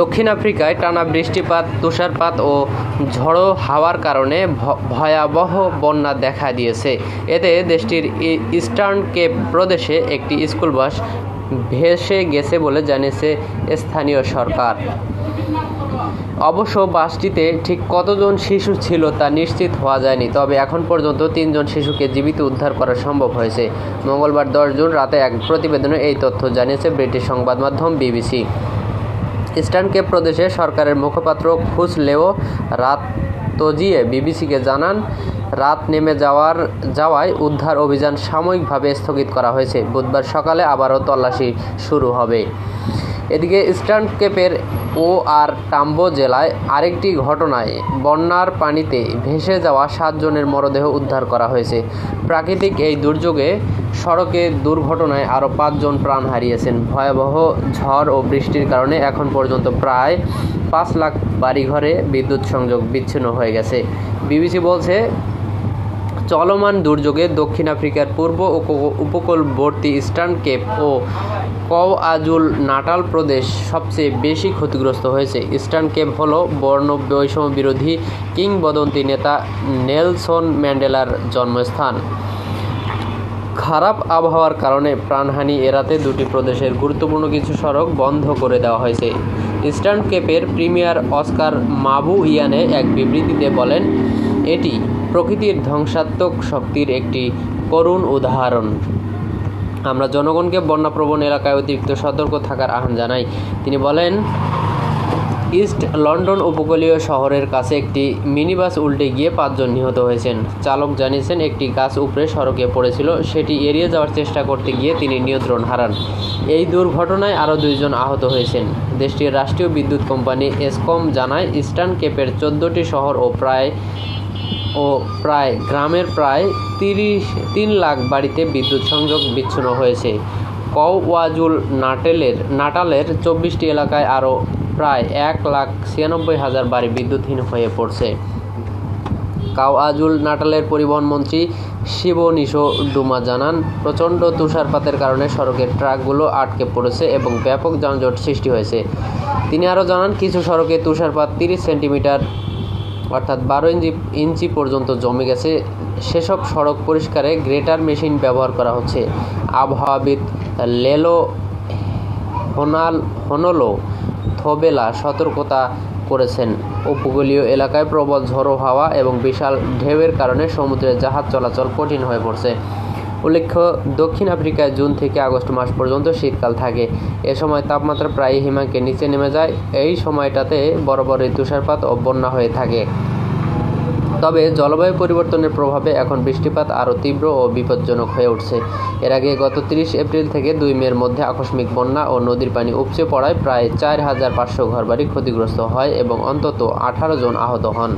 দক্ষিণ আফ্রিকায় টানা বৃষ্টিপাত, তুষারপাত ও ঝড়ো হাওয়ার কারণে ভয়াবহ বন্যা দেখা দিয়েছে। এতে দেশটির ইস্টার্ন কেপ প্রদেশে একটি স্কুল বাস ভেসে গেছে বলে জানিয়েছে স্থানীয় সরকার। অবশ্য বাসটিতে ঠিক কতজন শিশু ছিল তা নিশ্চিত হওয়া যায়নি, তবে এখন পর্যন্ত তিনজন শিশুকে জীবিত উদ্ধার করা সম্ভব হয়েছে। মঙ্গলবার দশ জুন রাতে এক প্রতিবেদনে এই তথ্য জানিয়েছে ব্রিটিশ সংবাদ মাধ্যম বিবিসি। ইস্টার্ন কেপ প্রদেশে সরকারের মুখপাত্র খুস লেও রাত তজিয়ে বিবিসিকে জানান, রাত নেমে যাওয়ার, যাওয়ায় উদ্ধার অভিযান সাময়িকভাবে স্থগিত করা হয়েছে। বুধবার সকালে আবারও তল্লাশি শুরু হবে। এদিকে ইস্টার্ন কেপের ও আর টাম্বো জেলায় আরেকটি ঘটনায় বন্যার পানিতে ভেসে যাওয়া সাতজনের মরদেহ উদ্ধার করা হয়েছে। প্রাকৃতিক এই দুর্যোগে সড়কে দুর্ঘটনায় আরও পাঁচজন প্রাণ হারিয়েছেন। ভয়াবহ ঝড় ও বৃষ্টির কারণে এখন পর্যন্ত প্রায় পাঁচ লাখ বাড়িঘরে বিদ্যুৎ সংযোগ বিচ্ছিন্ন হয়ে গেছে। বিবিসি বলছে, চলমান দুর্যোগে দক্ষিণ আফ্রিকার পূর্ব উপ- উপকূলবর্তী ইস্টার্ন কেপ ও কওয়াজুল নাটাল প্রদেশ সবচেয়ে বেশি ক্ষতিগ্রস্ত হয়েছে। ইস্টার্ন কেপ হল বর্ণ বৈষম্য বিরোধী কিংবদন্তি নেতা নেলসন ম্যান্ডেলার জন্মস্থান। খারাপ আবহাওয়ার কারণে প্রাণহানি এড়াতে দুটি প্রদেশের গুরুত্বপূর্ণ কিছু সড়ক বন্ধ করে দেওয়া হয়েছে। ইস্টার্ন কেপের প্রিমিয়ার অস্কার মাবু ইয়ানে এক বিবৃতিতে বলেন, এটি প্রকৃতির ধ্বংসাত্মক শক্তির একটি করুণ উদাহরণ। আমরা জনগণকে বন্যাপ্রবণ এলাকায় অতিরিক্ত সতর্ক থাকার আহ্বান জানাই। তিনি বলেন, ইস্ট লন্ডন উপকূলীয় শহরের কাছে একটি মিনিবাস উল্টে গিয়ে পাঁচজন নিহত হয়েছেন। চালক জানিয়েছেন, একটি গাছ উপড়ে সড়কে পড়েছিল। সেটি এড়িয়ে যাওয়ার চেষ্টা করতে গিয়ে তিনি নিয়ন্ত্রণ হারান। এই দুর্ঘটনায় আরও দুইজন আহত হয়েছেন। দেশটির রাষ্ট্রীয় বিদ্যুৎ কোম্পানি এসকম জানায়, ইস্টার্ন কেপের চোদ্দোটি শহর ও প্রায় ও প্রায়, গ্রামের প্রায় তিরিশ, তিন লাখ বাড়িতে বিদ্যুৎ সংযোগ বিচ্ছিন্ন হয়েছে। কওয়াজুল নাটেলের, নাটালের চব্বিশটি এলাকায় আরও প্রায় এক লাখ ছিয়ানব্বই হাজার বাড়ি বিদ্যুৎহীন হয়ে পড়ছে। কাওয়াজুল নাটালের পরিবহন মন্ত্রী শিবনিশো ডুমা জানান, প্রচণ্ড তুষারপাতের কারণে সড়কের ট্রাকগুলো আটকে পড়েছে এবং ব্যাপক যানজট সৃষ্টি হয়েছে। তিনি আরও জানান, কিছু সড়কে তুষারপাত তিরিশ সেন্টিমিটার অর্থাৎ বারো ইঞ্চি ইঞ্চি পর্যন্ত জমে গেছে। সেসব সড়ক পরিষ্কারে গ্রেটার মেশিন ব্যবহার করা হচ্ছে। আবহাওয়াবিদ লেলো হোনাল, হনলো থবেলা সতর্কতা করেছেন। উপকূলীয় এলাকায় প্রবল ঝড়ো হাওয়া এবং বিশাল ঢেউয়ের কারণে সমুদ্রে জাহাজ চলাচল কঠিন হয়ে পড়ছে। উল্লেখ্য, দক্ষিণ আফ্রিকায় জুন থেকে আগস্ট মাস পর্যন্ত শীতকাল থাকে। এ সময় তাপমাত্রা প্রায় হিমাঙ্কের নিচে নেমে যায়। এই সময়টাতে বড় বড় তুষারপাত ও বন্যা হয়ে থাকে। তবে জলবায়ু পরিবর্তনের প্রভাবে এখন বৃষ্টিপাত আরও তীব্র ও বিপজ্জনক হয়ে উঠছে। এর আগে গত তিরিশ এপ্রিল থেকে দুই মের মধ্যে আকস্মিক বন্যা ও নদীর পানি উপচে পড়ায় প্রায় চার হাজার পাঁচশো ঘরবাড়ি ক্ষতিগ্রস্ত হয় এবং অন্তত আঠারো জন আহত হন।